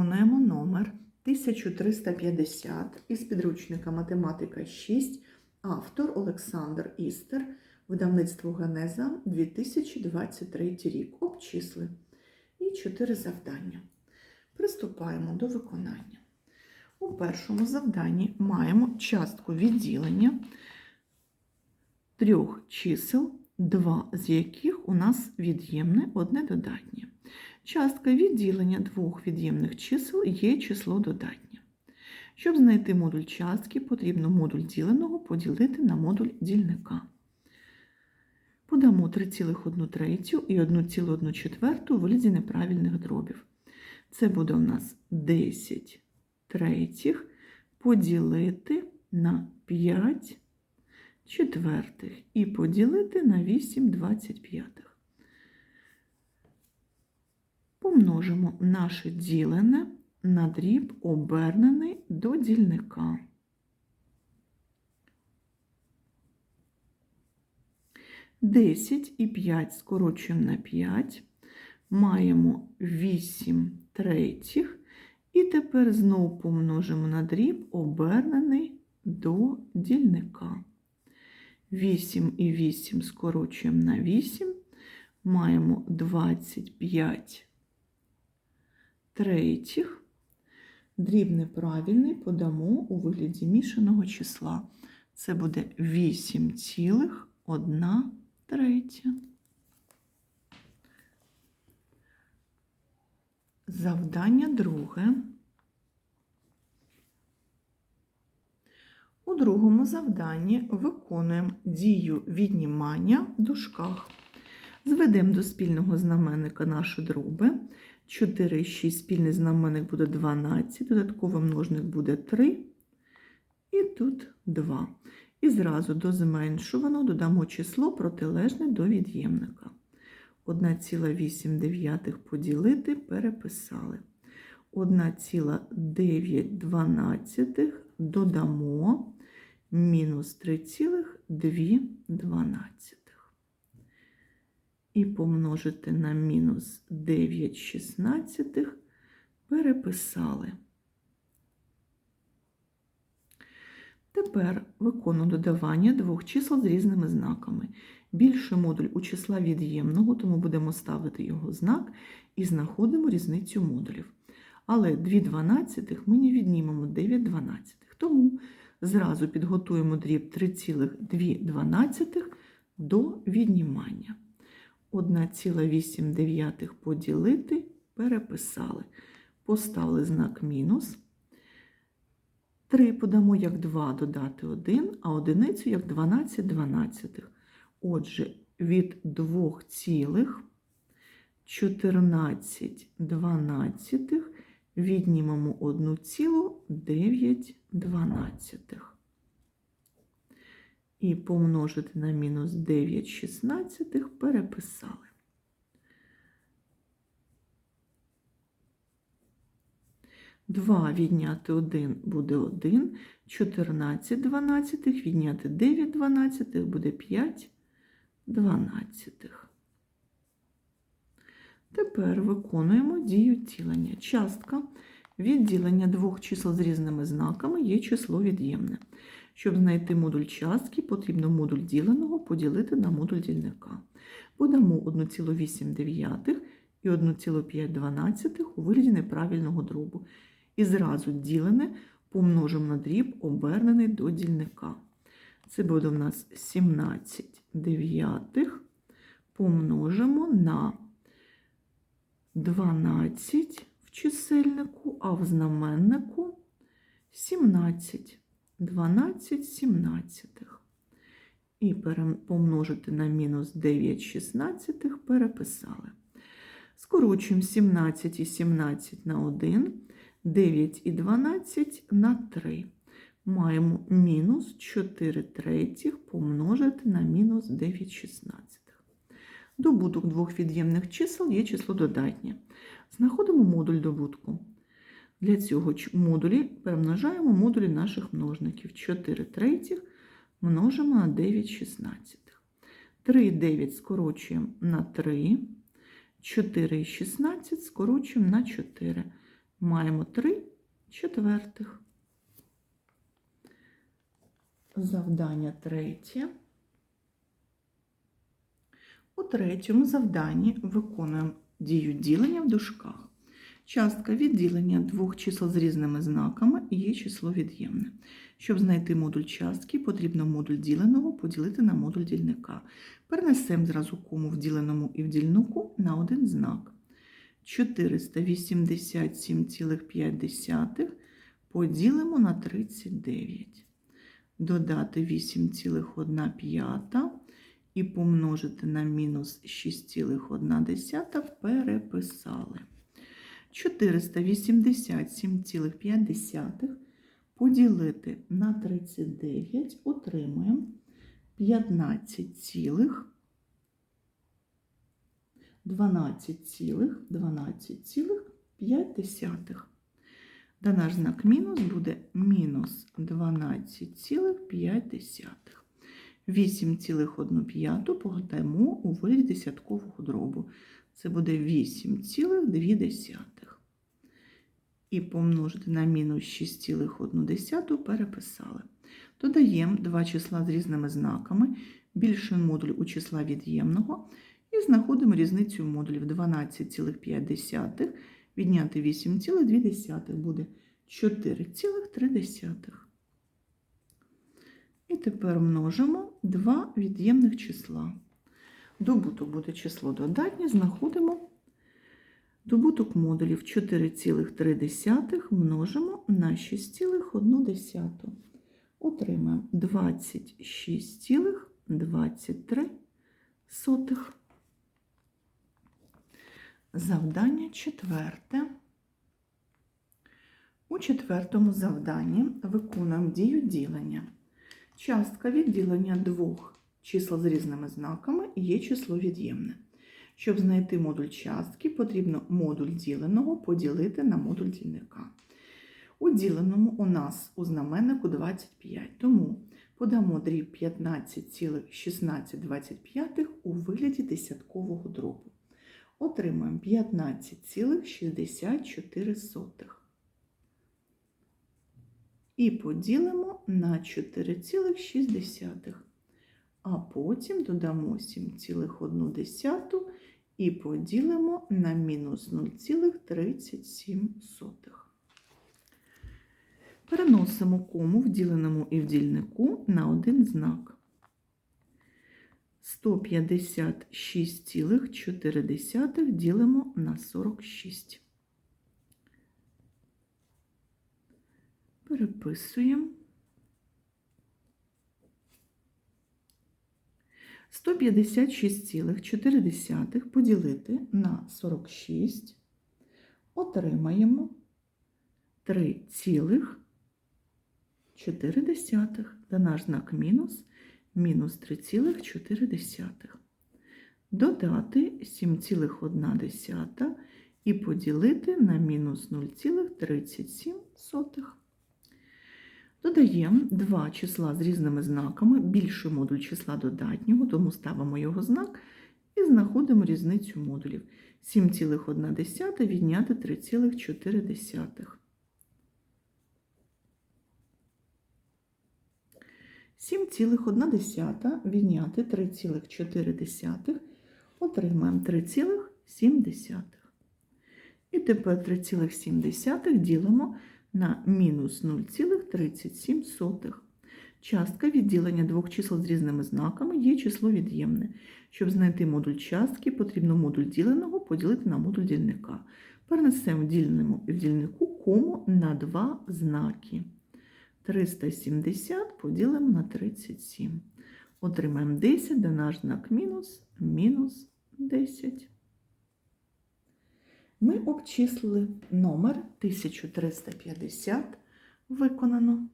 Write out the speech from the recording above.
Виконуємо номер 1350 із підручника Математика 6, автор Олександр Істер, видавництво Генеза 2023 рік. Обчисли. І чотири завдання. Приступаємо до виконання. У першому завданні маємо частку відділення трьох чисел, два з яких у нас від'ємне, одне додатнє. Частка відділення двох від'ємних чисел є число додатнє. Щоб знайти модуль частки, потрібно модуль діленого поділити на модуль дільника. Подамо 3,1 третю і 1,1 четверту у вигляді неправильних дробів. Це буде у нас 10 третіх поділити на 5 четвертих і поділити на 8 25. Помножимо наше ділене на дріб, обернений до дільника. Десять і 5 скорочуємо на 5, маємо 8 третіх, і тепер знову помножимо на дріб, обернений до дільника. 8 і 8 скорочуємо на 8, маємо 25 третіх. Дріб неправильний подамо у вигляді мішаного числа. Це буде 8,1 третя. Завдання друге. У другому завданні виконуємо дію віднімання в дужках. Зведемо до спільного знаменника наші дроби. 4 і 6 спільний знаменник буде 12, додатковий множник буде 3, і тут 2. І зразу до зменшуваного додамо число протилежне до від'ємника. 1,8 поділити переписали. 1,9 додамо мінус 3,2 і помножити на мінус 9 шістнадцятих переписали. Тепер виконую додавання двох чисел з різними знаками. Більший модуль у числа від'ємного, тому будемо ставити його знак і знаходимо різницю модулів. Але 2 дванадцятих ми не віднімемо 9 дванадцятих. Тому зразу підготуємо дріб 3,2 до віднімання. 1,8 поділити, переписали. Поставили знак мінус. 3 подамо як 2 додати 1, а одиницю як 12 дванадцятих. Отже, від 2 цілих 14 дванадцятих віднімемо 1,9. І помножити на мінус 9 шістнадцятих переписали. Два відняти 1 буде 1, 14 дванадцятих, відняти 9 дванадцятих буде 5 дванадцятих. Тепер виконуємо дію ділення. Частка відділення двох чисел з різними знаками є число від'ємне. Щоб знайти модуль частки, потрібно модуль діленого поділити на модуль дільника. Подамо 1,8 і 1,5 у вигляді неправильного дробу. І зразу ділене помножимо на дріб, обернений до дільника. Це буде у нас 17 дев'ятих помножимо на 12 в чисельнику, а в знаменнику 17. 12 сімнадцятих. І помножити на мінус 9 шістнадцятих переписали. Скорочуємо 17 і 17 на 1, 9 і 12 на 3. Маємо мінус 4 третіх помножити на мінус 9 шістнадцятих. Добуток двох від'ємних чисел є число додатнє. Знаходимо модуль добутку. Для цього модулі перемножаємо модулі наших множників. 4 третіх множимо на 9 шістнадцятих. 3 і 9 скорочуємо на 3, 4 і 16 скорочуємо на 4. маємо 3 четвертих. Завдання третє. Третьому завданні виконуємо дію ділення в дужках. Частка відділення двох чисел з різними знаками є число від'ємне. Щоб знайти модуль частки, потрібно модуль діленого поділити на модуль дільника. Перенесемо зразу кому в діленому і в дільнику на один знак. 487,5 поділимо на 39. Додати 8,1 і помножити на мінус 6,1 переписали. 487,5 поділити на 39 отримаємо 15,12,5. Да наш знак мінус буде мінус 12,5. 8,1 погадаємо у вигляді десяткового дробу. Це буде 8,2. І помножити на мінус 6,1 переписали. Додаємо два числа з різними знаками, більший модуль у числа від'ємного, і знаходимо різницю модулів 12,5 відняти 8,2 буде 4,3. Тепер множимо два від'ємних числа. Добуток буде число додатнє, знаходимо добуток модулів 4,3 множимо на 6,1. Отримаємо 26,23. Завдання четверте. У четвертому завданні виконуємо дію ділення. Частка відділення двох чисел з різними знаками є число від'ємне. Щоб знайти модуль частки, потрібно модуль діленого поділити на модуль дільника. У діленому у нас у знаменнику 25, тому подамо дріб 15,1625 у вигляді десяткового дробу. Отримаємо 15,64. І поділимо на 4,6. А потім додамо 7,1 і поділимо на мінус 0,37. Переносимо кому в діленому і в дільнику на один знак. 156,4 ділимо на 46. Переписуємо. 156,4 поділити на 46. Отримаємо 3,4. Та наш знак мінус мінус 3,4. Додати 7,1 і поділити на мінус 0,37. Додаємо два числа з різними знаками, більший модуль числа додатнього, тому ставимо його знак і знаходимо різницю модулів. 7,1 відняти 3,4. 7,1 відняти 3,4 отримаємо 3,7. І тепер 3,7 ділимо на мінус 0,37. Частка відділення двох чисел з різними знаками є число від'ємне. Щоб знайти модуль частки, потрібно модуль діленого поділити на модуль дільника. Перенесемо в дільному в дільнику кому на два знаки. 370 поділимо на 37. Отримаємо 10, де наш знак мінус, мінус 10. Ми обчислили номер 1350 виконано.